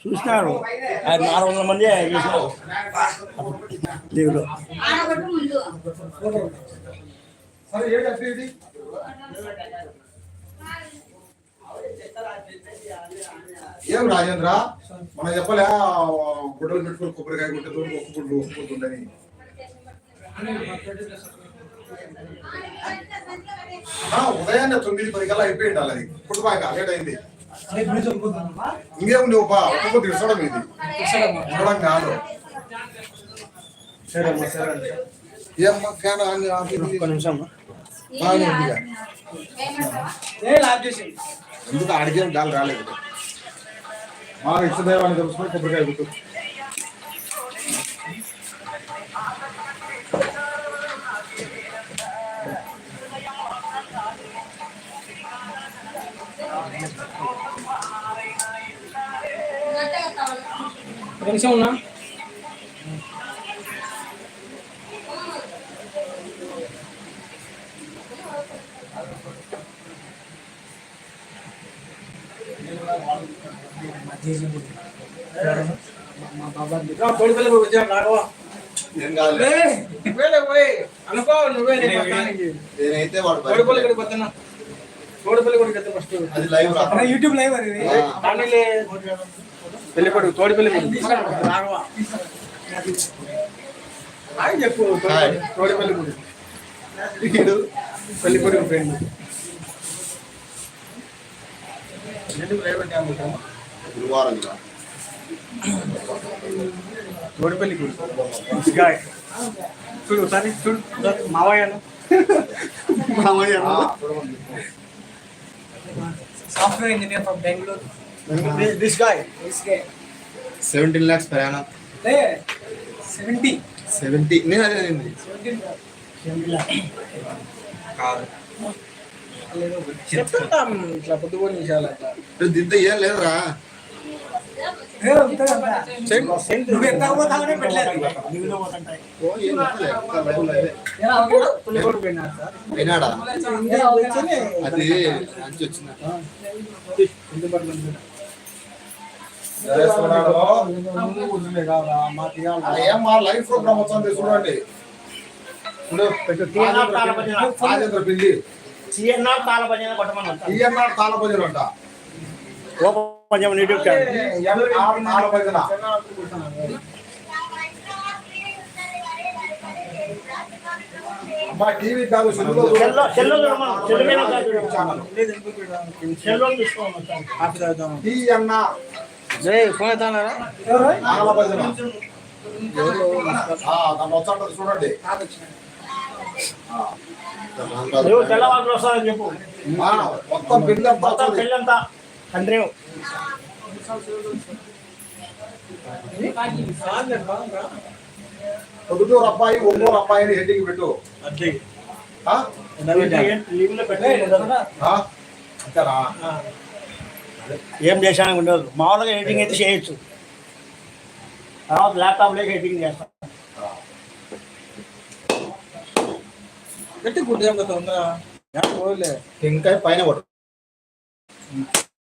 చూసినారు. నాలుగు వందల మంది ముందు. సరే ఏంటి ఏం రాజేంద్ర? మనం చెప్పలే గుడ్డలు పెట్టుకుని కొబ్బరికాయ కొట్టేది ఒక్క గుడ్లు ఒక్క ఆ, ఉదయాన్నే తొమ్మిది పది కల్లా అయిపోయి ఉండాలి అది కుటుంబాక లేట్ అయింది. ఇంకేముంది ఒక ఒక్క గుడ్డు ఇసడం ఇది. ఇసడం కాదు. ఏమ్మా ఫ్యాన్ ఆన్ ఆఫ్ నిమిషం బాగానే ఉంది ఇక. ఏమంటావా? ఎందుకు అడిగేం గాలి రాలేదు మా ఇష్టదైవాన్ని తెలుసుకొని కొబ్బరికాయ గుర్తు గట్టిగా కావాలి. నిమిషం ఉన్నా నేనైతే వాడు అది లైవ్ యూట్యూబ్ లైవ్ అది పెళ్ళి కొడుకు రాఘవ ఆయన చెప్పు కొడుకు వీడు పెళ్ళి కొడుకు ఫ్రెండ్ ఎందుకు లైవ్ అంటే అనుకుంటాము గురువారం ఇలా. తోడుపల్లి కొడుకు గాయ్ చూడు ఒకసారి చూడు మావయ్యను ఆ, చూడమంది. Software engineer from Bengaluru this guy seventeen lakhs ప్రయాణం సెవెంటీ సెవెంటీ నేను అదే అనింది కాదు చెప్తుంటాం ఇట్లా విషయాలు అట్లా. ఏం లేదురా. అది. మంచి వచ్చింది? మా లైవ్ ప్రోగ్రామ్ వచ్చింది చూడండి. సిఎన్ఆర్ తాళ భజన కొట్టమని ఈఎన్ఆర్ తాళ భజన అంట. ఓపెన్ చేయమని యూట్యూబ్ ఛానల్. ఎంఆర్ తాళ భజన అమ్మా టీవీ కాదు సెల్లులో సెల్లో సెల్లో చూడమను. సెల్ మీద ఛానల్. సెల్లో చూసుకోమను కాఫీ తాగుతాము టీఎన్ఆర్ జై ఫోన్ అవుతానారా తాళ భజన ఆ, దాంట్లో వచ్చాడు చూడండి. తెల్లవారు చెప్పు. మొత్తం మొత్తం పొద్దుటూరు అబ్బాయి ఒంగోలు అబ్బాయిని హెడ్డింగ్ పెట్టు. ఏం? చేశానికి ఉండదు. మామూలుగా ఎడిటింగ్ అయితే చేయొచ్చు. తర్వాత ల్యాప్టాప్ లేక ఎడిటింగ్ കെട്ടിക്കൂട്ടി നമുക്ക് തന്നാ. ഞാൻ പോയില്ലേ തെങ്കായ പൈന കൊട്ട